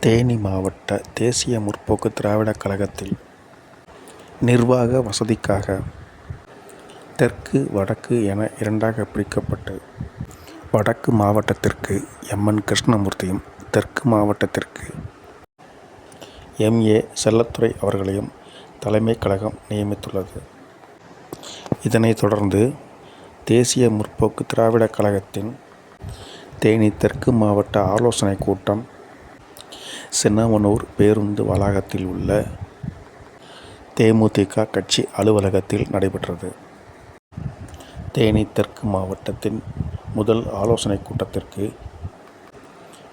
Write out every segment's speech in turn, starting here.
தேனி மாவட்ட தேசிய முற்போக்கு திராவிடக் கழகத்தில் நிர்வாக வசதிக்காக தெற்கு வடக்கு என இரண்டாக பிரிக்கப்பட்டு வடக்கு மாவட்டத்திற்கு எம் என் கிருஷ்ணமூர்த்தியும் தெற்கு மாவட்டத்திற்கு எம் ஏ செல்லத்துறை அவர்களையும் தலைமை கழகம் நியமித்துள்ளது. இதனைத் தொடர்ந்து தேசிய முற்போக்கு திராவிடக் கழகத்தின் தேனி தெற்கு மாவட்ட ஆலோசனைக் கூட்டம் சின்னமனூர் பேருந்து வளாகத்தில் உள்ள தேமுதிக கட்சி அலுவலகத்தில் நடைபெற்றது. தேனி தெற்கு மாவட்டத்தின் முதல் ஆலோசனைக் கூட்டத்திற்கு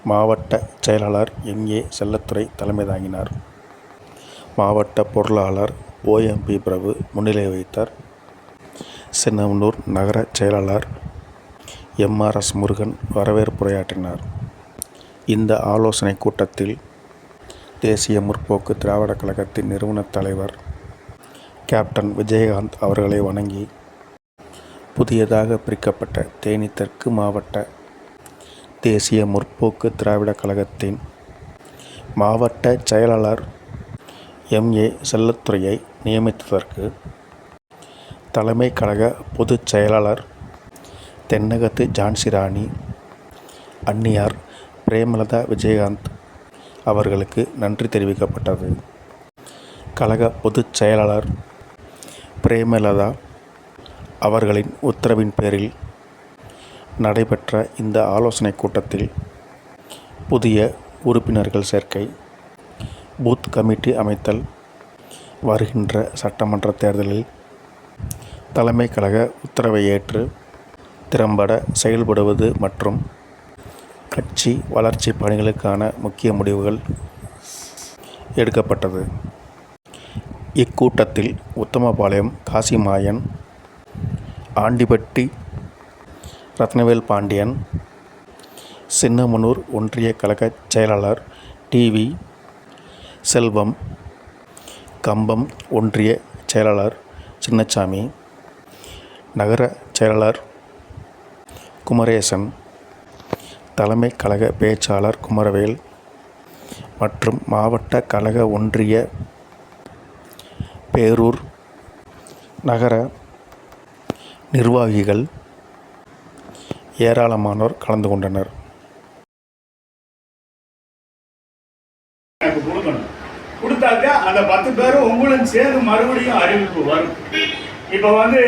மாவட்ட செயலாளர் எம். ஏ. செல்லத்துறை தலைமை தாங்கினார். மாவட்ட பொருளாளர் ஓஎம்பி பிரபு முன்னிலை வைத்தார் சின்னமனூர் நகர செயலாளர் எம்ஆர்எஸ் முருகன் வரவேற்புரையாற்றினார் இந்த ஆலோசனை கூட்டத்தில் தேசிய முற்போக்கு திராவிடக் கழகத்தின் நிறுவனத் தலைவர் கேப்டன் விஜயகாந்த் அவர்களை வணங்கி புதியதாக பிரிக்கப்பட்ட தேனி தெற்கு மாவட்ட தேசிய முற்போக்கு திராவிடக் கழகத்தின் மாவட்ட செயலாளர் எம். ஏ. நியமித்ததற்கு தலைமை கழக பொதுச் செயலாளர் தென்னகத்து ஜான்சிராணி அன்னியார் பிரேமலதா விஜயகாந்த் அவர்களுக்கு நன்றி தெரிவிக்கப்பட்டது. கழக பொதுச் செயலாளர் பிரேமலதா அவர்களின் உத்தரவின் பேரில் நடைபெற்ற இந்த ஆலோசனைக் கூட்டத்தில் புதிய உறுப்பினர்கள் சேர்க்கை பூத் கமிட்டி அமைத்தல் வருகின்ற சட்டமன்ற தேர்தலில் தலைமை கழக உத்தரவை ஏற்று திறம்பட செயல்படுவது மற்றும் கட்சி வளர்ச்சி பணிகளுக்கான முக்கிய முடிவுகள் எடுக்கப்பட்டது. இக்கூட்டத்தில் உத்தமபாளையம் காசிமாயன் ஆண்டிபட்டி ரத்னவேல் பாண்டியன் சின்னமனூர் ஒன்றிய கழக செயலாளர் டிவி செல்வம் கம்பம் ஒன்றிய செயலாளர் சின்னச்சாமி நகர செயலாளர் குமரேசன் தலைமை கழக பேச்சாளர் குமரவேல் மற்றும் மாவட்ட கழக ஒன்றிய பேரூர் நகர நிர்வாகிகள் ஏராளமானோர் கலந்து கொண்டனர். கொடுத்தாக்க அந்த பத்து பேரும் உங்களும் சேர்ந்து மறுபடியும் அறிவிப்பு வரும். இப்போ வந்து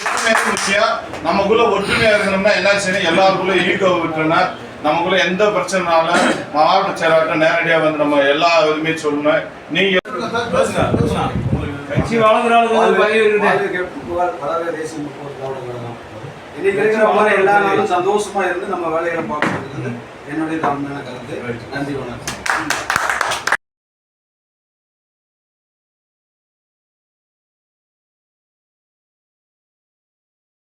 ஒற்றுமை முக்கியம் நமக்குள்ள ஒற்றுமையா இருக்கணும்னா என்ன செய்யணும்? எல்லாருக்குள்ள ஈகோ விட்டுனா நமக்குள்ள எந்த பிரச்சனைனாலும் மாவட்ட செயலாளர்கிட்ட நேரடியா வந்து நம்ம எல்லா இதுமே சொல்லணும். நீங்க கட்சி மாதிரி எல்லா நாளும் சந்தோஷமா இருந்து நம்ம வேலைகளை பார்க்கறது என்னுடைய தாழ்மையான கருத்து. நன்றி வணக்கம்.